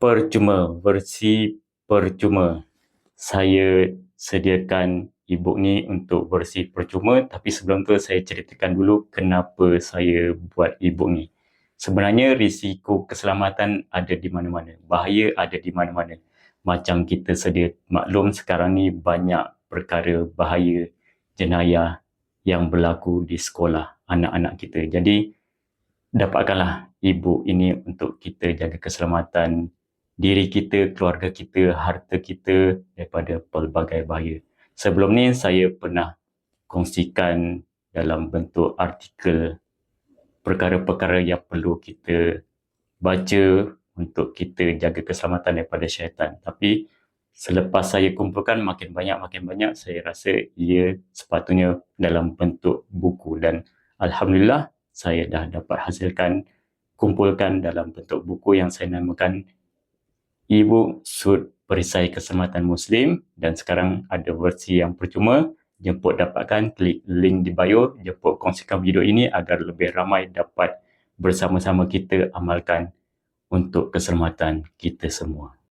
percuma, versi percuma. Saya sediakan e-book ni untuk versi percuma tapi sebelum tu saya ceritakan dulu kenapa saya buat e-book ni. Sebenarnya risiko keselamatan ada di mana-mana, bahaya ada di mana-mana. Macam kita sedia maklum sekarang ni banyak perkara bahaya, jenayah yang berlaku di sekolah anak-anak kita. Jadi dapatkanlah e-book ini untuk kita jaga keselamatan diri kita, keluarga kita, harta kita daripada pelbagai bahaya. Sebelum ni saya pernah kongsikan dalam bentuk artikel perkara-perkara yang perlu kita baca untuk kita jaga keselamatan daripada syaitan. Tapi selepas saya kumpulkan makin banyak makin banyak saya rasa ia sepatutnya dalam bentuk buku dan alhamdulillah saya dah dapat hasilkan kumpulkan dalam bentuk buku yang saya namakan e-book Sud Perisai Keselamatan Muslim dan sekarang ada versi yang percuma. Jemput dapatkan, klik link di bio, jemput kongsikan video ini agar lebih ramai dapat bersama-sama kita amalkan untuk keselamatan kita semua.